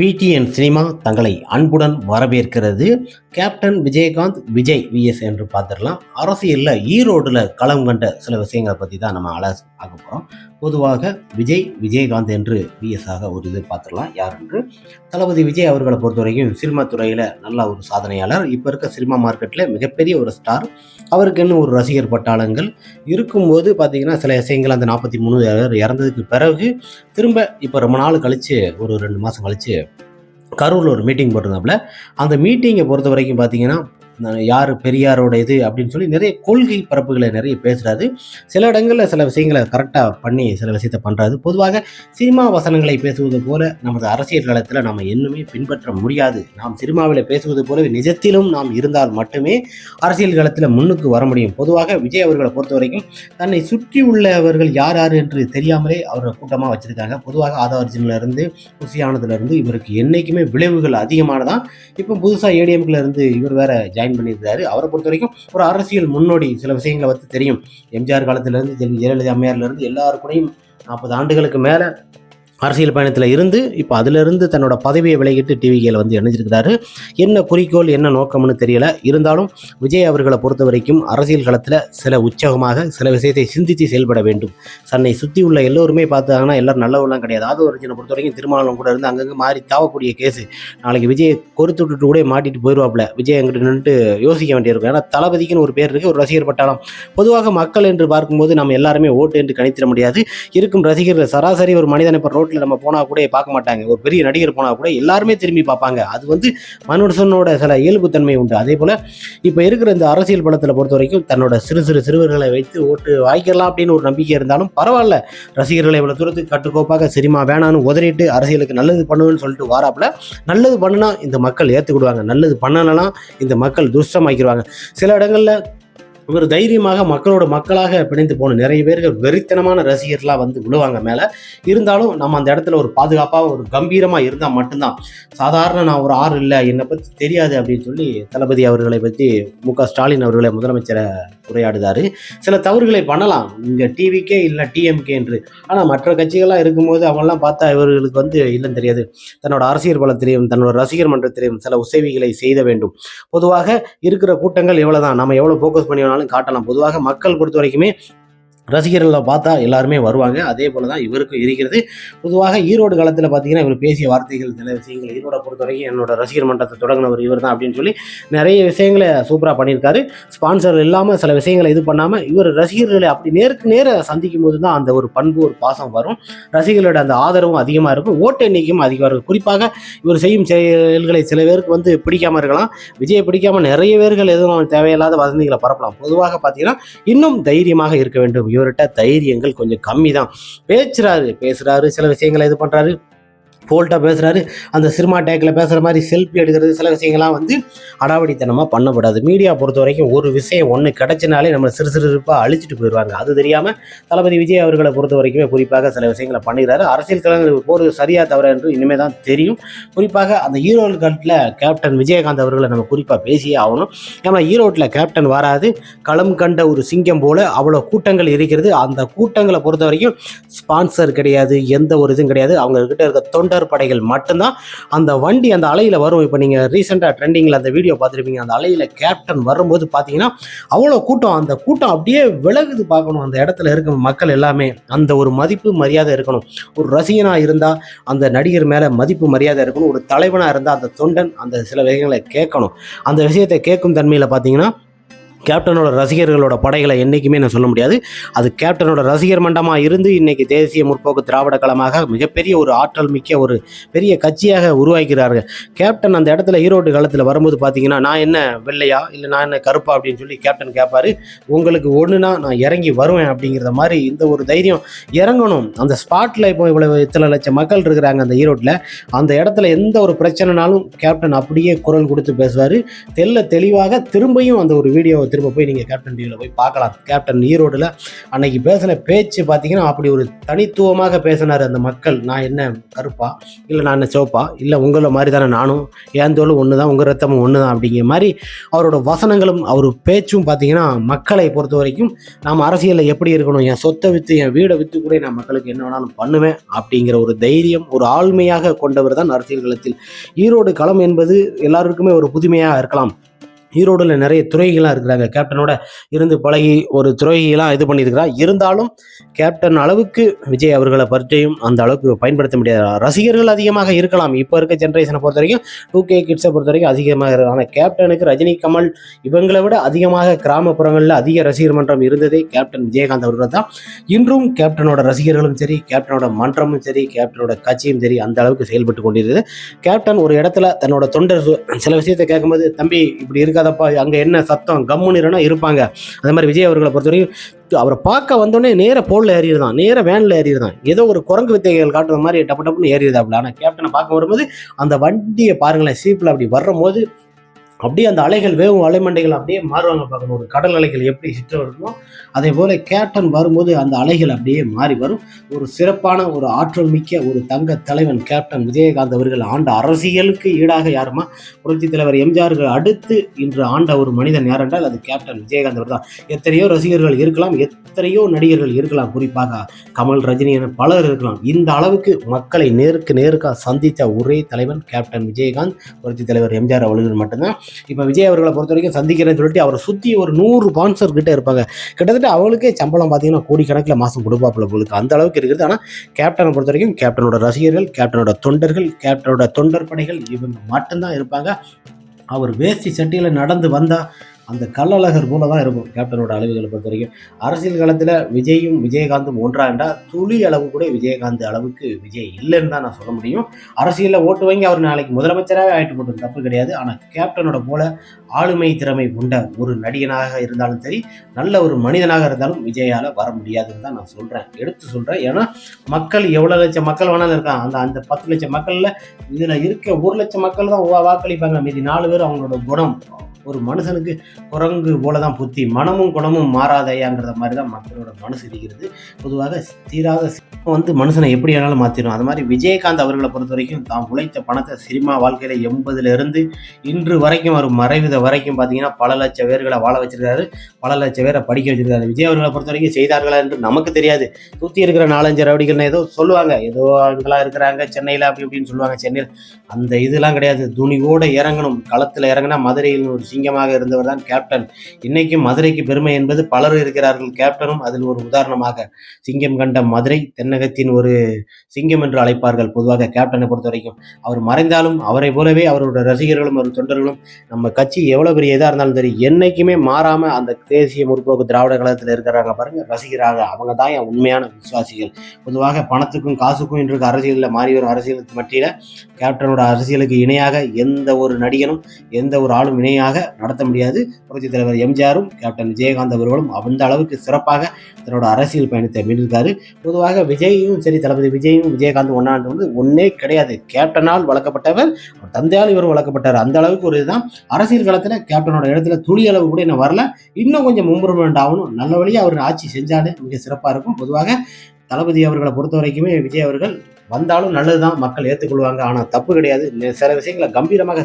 PTN cinema தங்களை அன்புடன் வரவேற்கிறது. கேப்டன் விஜயகாந்த் விஜய் விஎஸ் என்று பார்த்துடலாம். அரசியலில் ஈரோடில் களம் கண்ட சில விஷயங்களை பற்றி தான் நம்ம அலச பார்க்க போகிறோம் பொதுவாக விஜய் விஜயகாந்த் என்று விஎஸ்ஆக ஒரு இது பார்த்துடலாம். யார் என்று? தளபதி விஜய் அவர்களை பொறுத்த வரைக்கும் சினிமா துறையில் நல்ல ஒரு சாதனையாளர். இப்போ இருக்க சினிமா மார்க்கெட்டில் மிகப்பெரிய ஒரு ஸ்டார் அவருக்குன்னு ஒரு ரசிகர் பட்டாளங்கள் இருக்கும்போது பார்த்தீங்கன்னா சில இசைங்கள் அந்த நாற்பத்தி மூணு இறந்ததுக்கு பிறகு திரும்ப இப்போ ரொம்ப நாள் கழித்து ஒரு ரெண்டு மாதம் கழித்து கரூரில் ஒரு மீட்டிங் போட்டிருந்தாப்புல. அந்த மீட்டிங்கை பொறுத்த வரைக்கும் பார்த்தீங்கன்னா யார் பெரியாரோட இது அப்படின்னு சொல்லி நிறைய கொள்கை பரப்புகளை நிறைய பேசுகிறாரு சில இடங்களில் சில விஷயங்களை கரெக்டாக பண்ணி சில விஷயத்த பண்ணுறாரு பொதுவாக சினிமா வசனங்களை பேசுவது போல நமது அரசியல் காலத்தில் நம்ம இன்னுமே பின்பற்ற முடியாது. நாம் சினிமாவில் பேசுவது போலவே நிஜத்திலும் நாம் இருந்தால் மட்டுமே அரசியல் காலத்தில் முன்னுக்கு வர முடியும். பொதுவாக விஜய் அவர்களை பொறுத்த வரைக்கும் தன்னை சுற்றி உள்ளவர்கள் யார் யார் என்று தெரியாமலே அவரை கூட்டமாக வச்சுருக்காங்க. பொதுவாக ஆதார்ஜினிலிருந்து இருந்து இவருக்கு என்றைக்குமே விளைவுகள் அதிகமானதான். இப்போ புதுசாக ஏடிஎம்கிலிருந்து இவர் வேற ஜாயின் பண்ணியிருந்தாரு அவரை பொறுத்த வரைக்கும் ஒரு அரசியல் முன்னோடி சில விஷயங்களை பற்றி தெரியும். எம்ஜிஆர் காலத்திலேருந்து ஜெயலலிதா அம்மையார்லேருந்து எல்லாருக்குடையும் நாற்பது ஆண்டுகளுக்கு மேலே அரசியல் பயணத்தில் இருந்து இப்போ அதிலிருந்து தன்னோட பதவியை விலகிட்டு டிவிகேல வந்து இணைஞ்சிருக்கிறாரு. என்ன குறிக்கோள் என்ன நோக்கம்னு தெரியல. இருந்தாலும் விஜய் அவர்களை பொறுத்த வரைக்கும் அரசியல் களத்தில் சில உற்சாகமாக சில விஷயத்தை சிந்தித்து செயல்பட வேண்டும். தன்னை சுற்றி உள்ள எல்லோருமே பார்த்தாங்கன்னா எல்லாரும் நல்லவெல்லாம் கிடையாது. அது ஒரிஜினை பொறுத்த வரைக்கும் திருமணம் கூட இருந்து அங்கங்கே மாறி தாவக்கூடிய கேஸு நாளைக்கு விஜயை கொறுத்து விட்டுட்டு கூட மாட்டிட்டு போயிடுவாப்ல விஜய் எங்கிட்ட நின்றுட்டு யோசிக்க வேண்டியிருக்கும். ஏன்னா தளபதிக்குன்னு ஒரு பேர் இருக்குது ஒரு ரசிகர் பட்டாளம். பொதுவாக மக்கள் என்று பார்க்கும்போது நம்ம எல்லாருமே ஓட்டு என்று கணித்திட முடியாது. இருக்கும் ரசிகர்கள் சராசரி ஒரு மனிதனை இப்போ ரோட்டில் நம்ம போனால் கூட பார்க்க மாட்டாங்க. ஒரு பெரிய நடிகர் போனால் கூட எல்லாருமே திரும்பி பார்ப்பாங்க. அது வந்து மனுஷனோட சில இயல்புத்தன்மை உண்டு. அதே போல் இப்போ இருக்கிற இந்த அரசியல் படத்தில் பொறுத்த வரைக்கும் தன்னோட சிறு சிறு சிறுவர்களை வைத்து ஓட்டு வாய்க்கலாம் அப்படின்னு ஒரு நம்பிக்கை இருந்தாலும் பரவாயில்ல. ரசிகர்களை இவ்வளோ தூரத்துக்கு கட்டுக்கோப்பாக சினிமா வேணான்னு உதறிட்டு அரசியலுக்கு நல்லது பண்ணுவேன்னு சொல்லிட்டு வாராப்புல நல்லது பண்ணுனா இந்த மக்கள் ஏற்றுக்கிடுவாங்க நல்லது பண்ணலாம் இந்த மக்கள் துஷ்டமாக்கிடுவாங்க. சில இடங்களில் இவர் தைரியமாக மக்களோட மக்களாக பிணைந்து போன நிறைய பேர்கள் வெறித்தனமான ரசிகர்லாம் வந்து விழுவாங்க மேலே. இருந்தாலும் நம்ம அந்த இடத்துல ஒரு பாதுகாப்பாக ஒரு கம்பீரமாக இருந்தால் மட்டும்தான். சாதாரண நான் ஒரு ஆறு இல்லை என்னை பற்றி தெரியாது அப்படின்னு சொல்லி தளபதி அவர்களை பற்றி மு ஸ்டாலின் அவர்களை முதலமைச்சரை உரையாடுதாரு. சில தவறுகளை பண்ணலாம். இங்கே டிவிக்கே இல்லை டிஎம்கே என்று. ஆனால் மற்ற கட்சிகள்லாம் இருக்கும்போது அவங்களாம் பார்த்தா இவர்களுக்கு வந்து இல்லைன்னு தெரியாது. தன்னோட அரசியல் பலத்திலையும் தன்னோட ரசிகர் மன்றத்திலையும் சில உசேவிகளை செய்த வேண்டும். பொதுவாக இருக்கிற கூட்டங்கள் எவ்வளோ தான் நம்ம எவ்வளோ ஃபோக்கஸ் பண்ணி வேணாலும் காட்டலாம். பொதுவாக மக்கள் பொறுத்த வரைக்குமே ரசிகர்களை பார்த்தா எல்லாருமே வருவாங்க. அதே போல தான் இவருக்கும் இருக்கிறது. பொதுவாக ஈரோடு காலத்தில் பார்த்தீங்கன்னா இவர் பேசிய வார்த்தைகள் சில விஷயங்கள் ஈரோடை பொறுத்த வரைக்கும் என்னோட ரசிகர் மன்றத்தை தொடங்கினவர் இவர் தான் அப்படின்னு சொல்லி நிறைய விஷயங்களை சூப்பராக பண்ணியிருக்காரு. ஸ்பான்சர் இல்லாமல் சில விஷயங்களை இது பண்ணாமல் இவர் ரசிகர்களை அப்படி நேருக்கு நேர சந்திக்கும் போது தான் அந்த ஒரு பண்பு ஒரு பாசம் வரும். ரசிகர்களோட அந்த ஆதரவும் அதிகமாக இருக்கும். ஓட்டு எண்ணிக்கையும் அதிகமாக இருக்கும். குறிப்பாக இவர் செய்யும் செயல்களை சில பேருக்கு வந்து பிடிக்காமல் இருக்கலாம். விஜயை பிடிக்காமல் நிறைய பேர்கள் எதுவும் தேவையில்லாத வதந்திகளை பரப்பலாம். பொதுவாக பார்த்தீங்கன்னா இன்னும் தைரியமாக இருக்க வேண்டும். இவர்கிட்ட தைரியங்கள் கொஞ்சம் கம்மி தான் பேசுறாரு பேசுறாரு சில விஷயங்களை இது பண்றாரு. போல்ட்டாக பேசுகிறாரு அந்த சினிமா டேக்கில் பேசுகிற மாதிரி செல்ஃபி எடுக்கிறது சில விஷயங்கள்லாம் வந்து அடாவடித்தனமாக பண்ணக்கூடாது மீடியா பொறுத்த வரைக்கும் ஒரு விஷயம் ஒன்று கிடச்சினாலே நம்ம சிறு சிறுப்பாக அழிச்சிட்டு போயிடுவாங்க. அது தெரியாமல் தளபதி விஜய் அவர்களை பொறுத்த வரைக்குமே குறிப்பாக சில விஷயங்களை பண்ணிடுறாரு. அரசியல் கலைஞர்கள் போகிறது சரியாக தவிர என்று இனிமேல் தான் தெரியும். குறிப்பாக அந்த ஈரோடு கட்டில் கேப்டன் விஜயகாந்த் அவர்களை நம்ம குறிப்பாக பேசியே ஆகணும். ஏன்னா ஈரோட்டில் கேப்டன் வராது. களம் கண்ட ஒரு சிங்கம் போல் அவ்வளோ கூட்டங்கள் இருக்கிறது. அந்த கூட்டங்களை பொறுத்த வரைக்கும் ஸ்பான்சர் கிடையாது. எந்த ஒரு இதுவும் கிடையாது. அவங்கக்கிட்ட இருக்க தொண்டர் படைகள் மட்டும்தான். அந்த வண்டி அந்த அலையில் வரும். இப்போ நீங்கள் ரீசெண்டாக ட்ரெண்டிங்கில் அந்த வீடியோ பார்த்துருப்பீங்க. அந்த அலையில் கேப்டன் வரும்போது பார்த்தீங்கன்னா அவ்வளோ கூட்டம். அந்த கூட்டம் அப்படியே விலகுது பார்க்கணும். அந்த இடத்துல இருக்க மக்கள் எல்லாமே. அந்த ஒரு மதிப்பு மரியாதை இருக்கணும். ஒரு ரசிகனாக இருந்தால் அந்த நடிகர் மேலே மதிப்பு மரியாதை இருக்கணும். ஒரு தலைவனாக இருந்தால் அந்த தொண்டன் அந்த சில விஷயங்களை கேட்கணும். அந்த விஷயத்தை கேட்கும் தன்மையில் பார்த்தீங்கன்னா கேப்டனோட ரசிகர்களோட படைகளை என்றைக்குமே நான் சொல்ல முடியாது. அது கேப்டனோட ரசிகர் மண்டமாக இருந்து இன்றைக்கி தேசிய முற்போக்கு திராவிட களமாக மிகப்பெரிய ஒரு ஆற்றல் மிக்க ஒரு பெரிய கட்சியாக உருவாக்கிறார்கள் கேப்டன் அந்த இடத்துல ஈரோடு காலத்தில் வரும்போது பார்த்தீங்கன்னா நான் என்ன வெள்ளையா இல்லை நான் என்ன கருப்பா அப்படின்னு சொல்லி கேப்டன் கேட்பாரு உங்களுக்கு ஒன்றுனா நான் இறங்கி வருவேன் அப்படிங்கிறத மாதிரி இந்த ஒரு தைரியம் இறங்கணும். அந்த ஸ்பாட்டில் இப்போ இவ்வளவு இத்தனை லட்சம் மக்கள் இருக்கிறாங்க அந்த ஈரோட்டில் அந்த இடத்துல எந்த ஒரு பிரச்சனைனாலும் கேப்டன் அப்படியே குரல் கொடுத்து பேசுவார். தெல்ல தெளிவாக திரும்பியும் அந்த ஒரு வீடியோவை திரும்ப போய் நீங்கள் கேப்டன் டிவியில் போய் பார்க்கலாம். கேப்டன் ஈரோடில் அன்னைக்கு பேசின பேச்சு பார்த்தீங்கன்னா அப்படி ஒரு தனித்துவமாக பேசினார் அந்த மக்கள். நான் என்ன கருப்பா? இல்லை நான் என்ன சிவப்பா? இல்லை உங்களை மாதிரி தானே நானும்? என் தோலும் ஒன்று தான் உங்கள் ரத்தமும் ஒன்று தான் அப்படிங்கிற மாதிரி அவரோட வசனங்களும் அவர் பேச்சும் பார்த்தீங்கன்னா மக்களை பொறுத்த வரைக்கும் நாம் அரசியலில் எப்படி இருக்கணும்? என் சொத்தை விற்று என் வீடை விற்று கூட நான் மக்களுக்கு என்ன வேணாலும் பண்ணுவேன் அப்படிங்கிற ஒரு தைரியம் ஒரு ஆழ்மையாக கொண்டவர் தான் அரசியல் களத்தில். ஈரோடு களம் என்பது எல்லாருக்குமே ஒரு புதுமையாக இருக்கலாம். ஈரோடுல நிறைய துறைகளாக இருக்கிறாங்க. கேப்டனோட இருந்து பழகி ஒரு துறைகளாக இது பண்ணியிருக்கிறா. இருந்தாலும் கேப்டன் அளவுக்கு விஜய் அவர்களை பற்றியும் அந்த அளவுக்கு பயன்படுத்த முடியாது. ரசிகர்கள் அதிகமாக இருக்கலாம். இப்போ இருக்க ஜென்ரேஷனை பொறுத்த வரைக்கும் டூ கே கிட்ஸை பொறுத்த வரைக்கும் அதிகமாக இருக்கலாம். ஆனால் கேப்டனுக்கு ரஜினி கமல் இவங்களை விட அதிகமாக கிராமப்புறங்களில் அதிக ரசிகர் மன்றம் இருந்ததே கேப்டன் விஜயகாந்த் அவர்கள் தான். இன்றும் கேப்டனோட ரசிகர்களும் சரி கேப்டனோட மன்றமும் சரி கேப்டனோட கட்சியும் சரி அந்த அளவுக்கு செயல்பட்டு கொண்டிருக்கிறது கேப்டன் ஒரு இடத்துல தன்னோட தொண்டர் சில விஷயத்தை கேட்கும்போது தம்பி இப்படி இருக்காதப்பா அங்கே என்ன சத்தம்? கம்முனிரனா இருப்பாங்க. அதே மாதிரி விஜய் அவர்களை பொறுத்தவரைக்கும் அவரை பார்க்க வந்தோடனே நேர போலில் ஏறிடுதான். நேர வேனில் ஏறிடுதான். ஏதோ ஒரு குரங்கு வித்தைகள் காட்டுற மாதிரி டப்பு டப்புன்னு ஏறிடுதாப்புல. ஆனால் கேப்டனை பார்க்க வரும்போது அந்த வண்டியை பாருங்களேன். சீப்பில் அப்படி வரும்போது அப்படியே அந்த அலைகள் வேகும் அலைமண்டைகள் அப்படியே மாறுவாங்க பார்க்கணும். ஒரு கடல் அலைகள் எப்படி சிற்ற வருமோ அதே போல் கேப்டன் வரும்போது அந்த அலைகள் அப்படியே மாறி வரும். ஒரு சிறப்பான ஒரு ஆற்றல் மிக்க ஒரு தங்க தலைவன் கேப்டன் விஜயகாந்த் அவர்கள் ஆண்ட அரசியலுக்கு ஈடாக யாருமா? புரட்சி தலைவர் எம்ஜிஆர்கள் அடுத்து இன்று ஆண்ட ஒரு மனிதன் யார் என்றால் அது கேப்டன் விஜயகாந்த் அவர் தான் எத்தனையோ ரசிகர்கள் இருக்கலாம் எத்தனையோ நடிகர்கள் இருக்கலாம். குறிப்பாக கமல் ரஜினி என பலர் இருக்கலாம். இந்த அளவுக்கு மக்களை நேருக்கு நேருக்காக சந்தித்த ஒரே தலைவன் கேப்டன் விஜயகாந்த். புரட்சி தலைவர் எம்ஜிஆர் அவர்கள் மட்டும்தான். இப்போ விஜய் அவர்களை பொறுத்த வரைக்கும் சந்திக்கிறேன்னு சொல்லிட்டு அவரை சுற்றி ஒரு நூறு பான்சர் கிட்ட இருப்பாங்க. கிட்டத்தட்ட அவங்களுக்கே சம்பளம் பார்த்தீங்கன்னா கோடிக்கணக்கில் மாதம் கொடுப்பாப்புல பொழுது. அந்த அளவுக்கு இருக்குது. ஆனால் கேப்டனை பொறுத்த வரைக்கும் கேப்டனோட ரசிகர்கள் கேப்டனோட தொண்டர்கள் கேப்டனோட தொண்டர் படைகள் இவங்க மட்டும்தான் இருப்பாங்க. அவர் வேஷ்டி சட்டியில் நடந்து வந்தால் அந்த கல்லழகர் போல தான் இருக்கும் கேப்டனோட அளவுகளை பொறுத்த வரைக்கும். அரசியல் காலத்தில் விஜயும் விஜயகாந்தும் ஒன்றா என்றால் துளி அளவு கூட விஜயகாந்த் அளவுக்கு விஜய் இல்லைன்னு தான் நான் சொல்ல முடியும். அரசியலில் ஓட்டு வாங்கி அவர் நாளைக்கு முதலமைச்சராகவே ஆயிட்டு போட்டது தப்பு கிடையாது. ஆனால் கேப்டனோட போல ஆளுமை திறமை கொண்ட ஒரு நடிகனாக இருந்தாலும் சரி நல்ல ஒரு மனிதனாக இருந்தாலும் விஜயால் வர முடியாதுன்னு தான் நான் சொல்கிறேன் எடுத்து சொல்கிறேன் ஏன்னா மக்கள் எவ்வளோ லட்சம் மக்கள் வேணாலும் இருக்கான் அந்த அந்த பத்து லட்சம் மக்களில் இதில் இருக்க ஒரு லட்சம் மக்கள் தான் வாக்களிப்பாங்க. மீதி நாலு பேர் அவங்களோட குணம். ஒரு மனுஷனுக்கு குரங்கு போல தான் புத்தி மனமும் குணமும் மாறாதையான்றத மாதிரி தான் மக்களோட மனசு இருக்கிறது. பொதுவாக தீராத வந்து மனுஷனை எப்படி வேணாலும் மாற்றிடும் அது மாதிரி விஜயகாந்த் அவர்களை பொறுத்த வரைக்கும் தாம் உழைத்த பணத்தை சினிமா வாழ்க்கையில் எண்பதுலேருந்து இன்று வரைக்கும் அவர் மறைவித வரைக்கும் பார்த்தீங்கன்னா பல லட்சம் பேர்களை வாழ வச்சிருக்காரு. பல லட்சம் பேரை படிக்க வச்சிருக்காரு. விஜய் அவர்களை பொறுத்த வரைக்கும் செய்தார்களா என்று நமக்கு தெரியாது. சுற்றி இருக்கிற நாலஞ்சு ரவுடிகள் ஏதோ சொல்லுவாங்க. ஏதோ அங்கெல்லாம் இருக்கிறாங்க சென்னையில் அப்படி இப்படின்னு சொல்லுவாங்க. சென்னையில் அந்த இதெல்லாம் கிடையாது. துணிவோடு இறங்கணும். களத்தில் இறங்கினா மதுரையில் ஒரு சிங்கமாக இருந்தவர் தான் கேப்டன் இன்னைக்கும் மதுரைக்கு பெருமை என்பது பலர் இருக்கிறார்கள். கேப்டனும் அதில் ஒரு உதாரணமாக சிங்கம் கண்ட மதுரை தென்னகத்தின் ஒரு சிங்கம் என்று அழைப்பார்கள். பொதுவாக கேப்டனை பொறுத்த வரைக்கும் அவர் மறைந்தாலும் அவரை போலவே அவரோட ரசிகர்களும் அவர் தொண்டர்களும் நம்ம கட்சி எவ்வளோ பெரிய இதாக இருந்தாலும் சரி என்னைக்குமே மாறாமல் அந்த தேசிய முற்போக்கு திராவிட கழகத்தில் இருக்கிறாங்க பாருங்க ரசிகராக அவங்க தான் என் உண்மையான விசுவாசிகள். பொதுவாக பணத்துக்கும் காசுக்கும் இன்றைக்கு அரசியலில் மாறி வரும் அரசியலுக்கு மட்டியில் கேப்டனோட அரசியலுக்கு இணையாக எந்த ஒரு நடிகனும் எந்த ஒரு ஆளும் இணையாக நடத்த முடியாது. புரட்சித் தலைவர் எம்ஜிஆரும் கேப்டன் விஜயகாந்த் அவர்களும் அந்த அளவுக்கு சிறப்பாக தன்னோட அரசியல் பயணத்தை மீண்டிருக்காரு பொதுவாக விஜயும் சரி தளபதி விஜயும் விஜயகாந்த் ஒன்னாண்டு வந்து ஒன்னே கிடையாது. கேப்டனால் வளர்க்கப்பட்டவர் தந்தையால் இவர் வளர்க்கப்பட்டார். அந்த அளவுக்கு ஒரு இதுதான். அரசியல் காலத்தில் கேப்டனோட இடத்துல துளி அளவு கூட இன்னும் வரல. இன்னும் கொஞ்சம் மும்புறமெண்ட் ஆகணும். நல்ல வழியாக அவர் ஆட்சி செஞ்சாலே மிக சிறப்பாக இருக்கும். பொதுவாக தளபதி அவர்களை பொறுத்த வரைக்குமே விஜய் அவர்கள் வந்தாலும் நல்லதுதான். மக்கள் ஏற்றுக்கொள்வாங்க ஆனால் தப்பு கிடையாது. சில விஷயங்களை கம்பீரமாக